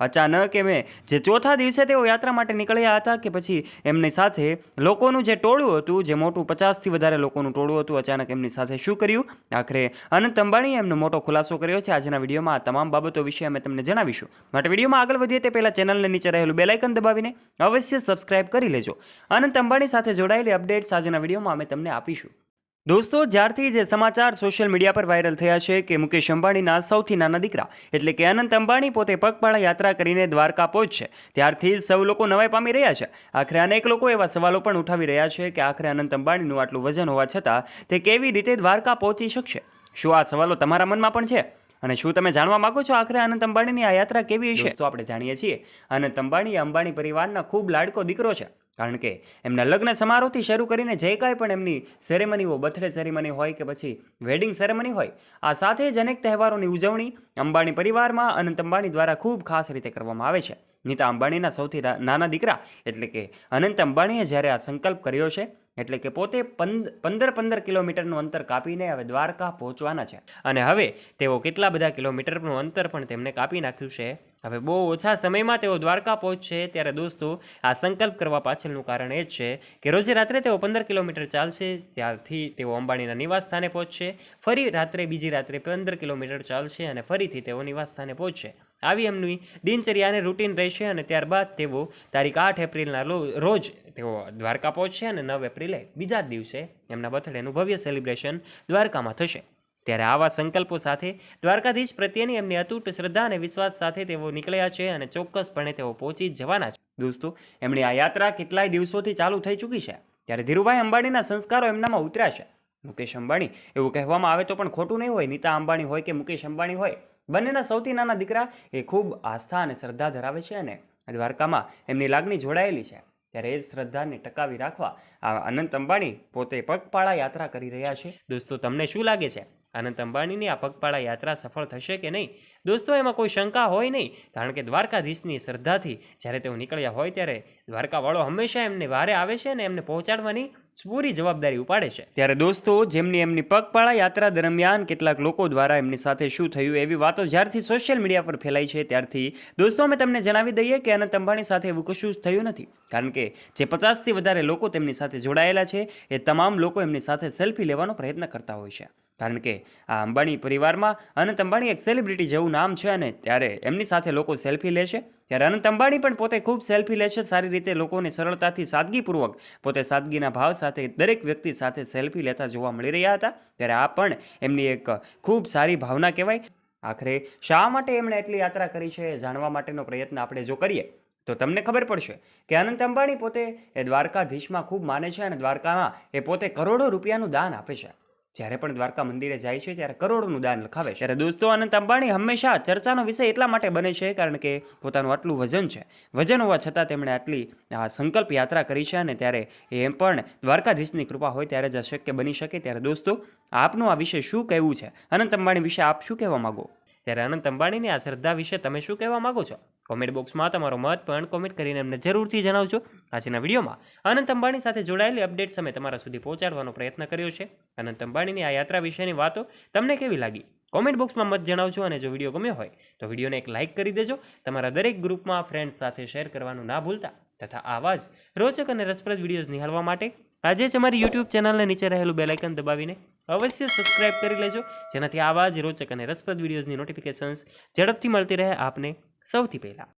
અચાનક એમે જે ચોથા દિવસે તેઓ યાત્રા માટે નીકળ્યા હતા કે પછી એમની સાથે લોકોનું જે ટોળું હતું, જે મોટું પચાસથી વધારે લોકોનું ટોળું હતું, અચાનક એમની સાથે શું કર્યું? આખરે અનંત અંબાણીએ એમનો મોટો ખુલાસો કર્યો છે. આજના વિડીયોમાં આ તમામ બાબતો વિશે અમે તમને જણાવીશું. માટે વિડીયોમાં આગળ વધીએ તે પહેલાં ચેનલને નીચે રહેલું બેલાઇકન દબાવીને અવશ્ય સબસ્ક્રાઇબ કરી લેજો. અનંત અંબાણી સાથે જોડાયેલી અપડેટ્સ આજના વિડીયોમાં અમે તમને આપીશું. દોસ્તો, જ્યારથી જે સમાચાર સોશિયલ મીડિયા પર વાયરલ થયા છે કે મુકેશ અંબાણીના સૌથી નાના દીકરા, એટલે કે અનંત અંબાણી, પોતે પગપાળા યાત્રા કરીને દ્વારકા પહોંચશે ત્યારથી સૌ લોકો નવાઈ પામી રહ્યા છે. આખરે અનેક લોકો એવા સવાલો પણ ઉઠાવી રહ્યા છે કે આખરે અનંત અંબાણીનું આટલું વજન હોવા છતાં તે કેવી રીતે દ્વારકા પહોંચી શકશે? શું આ સવાલો તમારા મનમાં પણ છે? અને શું તમે જાણવા માગો છો આખરે અનંત અંબાણીની આ યાત્રા કેવી હશે? તો આપણે જાણીએ છીએ. અનંત અંબાણી અંબાણી પરિવારના ખૂબ લાડકો દીકરો છે. કારણ કે એમના લગ્ન સમારોહથી શરૂ કરીને જે કાંઈ પણ એમની સેરેમનીઓ બર્થડે સેરેમની હોય કે પછી વેડિંગ સેરેમની હોય, આ સાથે જ અનેક તહેવારોની ઉજવણી અંબાણી પરિવારમાં અનંત અંબાણી દ્વારા ખૂબ ખાસ રીતે કરવામાં આવે છે. નીતા અંબાણીના સૌથી નાના દીકરા એટલે કે અનંત અંબાણીએ જ્યારે આ સંકલ્પ કર્યો છે, એટલે કે પોતે પંદ, પંદર પંદર કિલોમીટરનું અંતર કાપીને હવે દ્વારકા પહોંચવાના છે. અને હવે તેઓ કેટલા બધા કિલોમીટરનું અંતર પણ તેમને કાપી નાખ્યું છે? હવે બહુ ઓછા સમયમાં તેઓ દ્વારકા પહોંચશે ત્યારે દોસ્તો, આ સંકલ્પ કરવા પાછળનું કારણ એ જ છે કે રોજે રાત્રે તેઓ પંદર કિલોમીટર ચાલશે, ત્યારથી તેઓ અંબાણીના નિવાસ સ્થાને પહોંચશે, ફરી રાત્રે બીજી રાત્રે પંદર કિલોમીટર ચાલશે અને ફરીથી તેઓ નિવાસ સ્થાને પહોંચશે. આવી એમની દિનચર્યા અને રૂટીન રહેશે અને ત્યારબાદ તેઓ તારીખ આઠ એપ્રિલના રોજ તેઓ દ્વારકા પહોંચશે અને નવ એપ્રિલે બીજા દિવસે એમના બર્થડેનું ભવ્ય સેલિબ્રેશન દ્વારકામાં થશે. ત્યારે આવા સંકલ્પો સાથે દ્વારકાધીશ પ્રત્યેની એમની અતૂટ શ્રદ્ધા અને વિશ્વાસ સાથે તેઓ નીકળ્યા છે અને ચોક્કસપણે તેઓ પહોંચી જવાના છે. દોસ્તો, એમની આ યાત્રા કેટલાય દિવસોથી ચાલુ થઈ ચૂકી છે, ત્યારે ધીરુભાઈ અંબાણીના સંસ્કારો એમનામાં ઉતર્યા છે. મુકેશ અંબાણી, એવું કહેવામાં આવે તો પણ ખોટું નહીં હોય, નીતા અંબાણી હોય કે મુકેશ અંબાણી હોય, બંનેના સૌથી નાના દીકરા એ ખૂબ આસ્થા અને શ્રદ્ધા ધરાવે છે અને દ્વારકામાં એમની લાગણી જોડાયેલી છે. ત્યારે એ શ્રદ્ધાને ટકાવી રાખવા આ અનંત અંબાણી પોતે પગપાળા યાત્રા કરી રહ્યા છે. દોસ્તો, તમને શું લાગે છે? અનંત અંબાણીની આ પગપાળા યાત્રા સફળ થશે કે નહીં? દોસ્તો, એમાં કોઈ શંકા હોય નહીં? કારણ કે દ્વારકાધીશની શ્રદ્ધાથી જ્યારે તેઓ નીકળ્યા હોય ત્યારે દ્વારકાવાળો હંમેશા એમને વારે આવે છે અને એમને પહોંચાડવાની પૂરી જવાબદારી ઉપાડે છે. ત્યારે દોસ્તો, જેમની એમની પગપાળા યાત્રા દરમિયાન કેટલાક લોકો દ્વારા એમની સાથે શું થયું એવી વાતો જ્યારથી સોશિયલ મીડિયા પર ફેલાઈ છે, ત્યારથી દોસ્તો, અમે તમને જણાવી દઈએ કે અનંત અંબાણી સાથે એવું કશું જ થયું નથી. કારણ કે જે પચાસથી વધારે લોકો તેમની સાથે જોડાયેલા છે, એ તમામ લોકો એમની સાથે સેલ્ફી લેવાનો પ્રયત્ન કરતા હોય છે. કારણ કે આ અંબાણી પરિવારમાં અનંત અંબાણી એક સેલિબ્રિટી જેવું નામ છે અને ત્યારે એમની સાથે લોકો સેલ્ફી લે છે. ત્યારે અનંત અંબાણી પણ પોતે ખૂબ સેલ્ફી લે છે, સારી રીતે લોકોને સરળતાથી સાદગીપૂર્વક પોતે સાદગીના ભાવ સાથે દરેક વ્યક્તિ સાથે સેલ્ફી લેતા જોવા મળી રહ્યા હતા. ત્યારે આ પણ એમની એક ખૂબ સારી ભાવના કહેવાય. આખરે શા માટે એમણે એટલી યાત્રા કરી છે જાણવા માટેનો પ્રયત્ન આપણે જો કરીએ, તો તમને ખબર પડશે કે અનંત અંબાણી પોતે એ દ્વારકાધીશમાં ખૂબ માને છે અને દ્વારકામાં એ પોતે કરોડો રૂપિયાનું દાન આપે છે. જ્યારે પણ દ્વારકા મંદિરે જાય છે, ત્યારે કરોડોનું દાન લખાવે છે. ત્યારે દોસ્તો અનંત અંબાણી હંમેશા ચર્ચાનો વિષય એટલા માટે બને છે, કારણ કે પોતાનું આટલું વજન છે. વજન હોવા છતાં તેમણે આટલી, આ, સંકલ્પ યાત્રા કરી છે અને ત્યારે એમ પણ દ્વારકાધીશની કૃપા હોય ત્યારે જ અશક્ય શક્ય બની શકે. ત્યારે દોસ્તો, આપનું આ વિશે શું કહેવું છે? અનંત અંબાણી વિશે આપ શું કહેવા માગો? ત્યારે અનંત અંબાણીની આ શ્રદ્ધા વિશે તમે શું કહેવા માંગો છો? કોમેન્ટ બોક્સમાં તમારો મત પણ કોમેન્ટ કરીને અમને જરૂરથી જણાવજો. આજના વિડીયોમાં અનંત અંબાણી સાથે જોડાયેલી અપડેટ અમે તમારા સુધી પહોંચાડવાનો પ્રયત્ન કર્યો છે. અનંત અંબાણીની આ યાત્રા વિશેની વાતો તમને કેવી લાગી? કોમેન્ટ બોક્સમાં મત જણાવજો અને જો વીડિયો ગમ્યો હોય, તો વિડીયોને એક લાઇક કરી દેજો. તમારા દરેક ગ્રુપમાં ફ્રેન્ડ્સ સાથે શેર કરવાનું ના ભૂલતા તથા આવા જ રોચક અને રસપ્રદ વિડીયોઝ નિહાળવા માટે આજે જ અમારી યુટ્યુબ ચેનલને નીચે રહેલું બેલાઇકન દબાવીને અવશ્ય સબસ્ક્રાઇબ કરી લેજો. જેનાથી આવા જ રોચક અને રસપ્રદ વિડીયોઝની નોટિફિકેશન્સ ઝડપથી મળતી રહે આપને. સૌથી પહેલાં.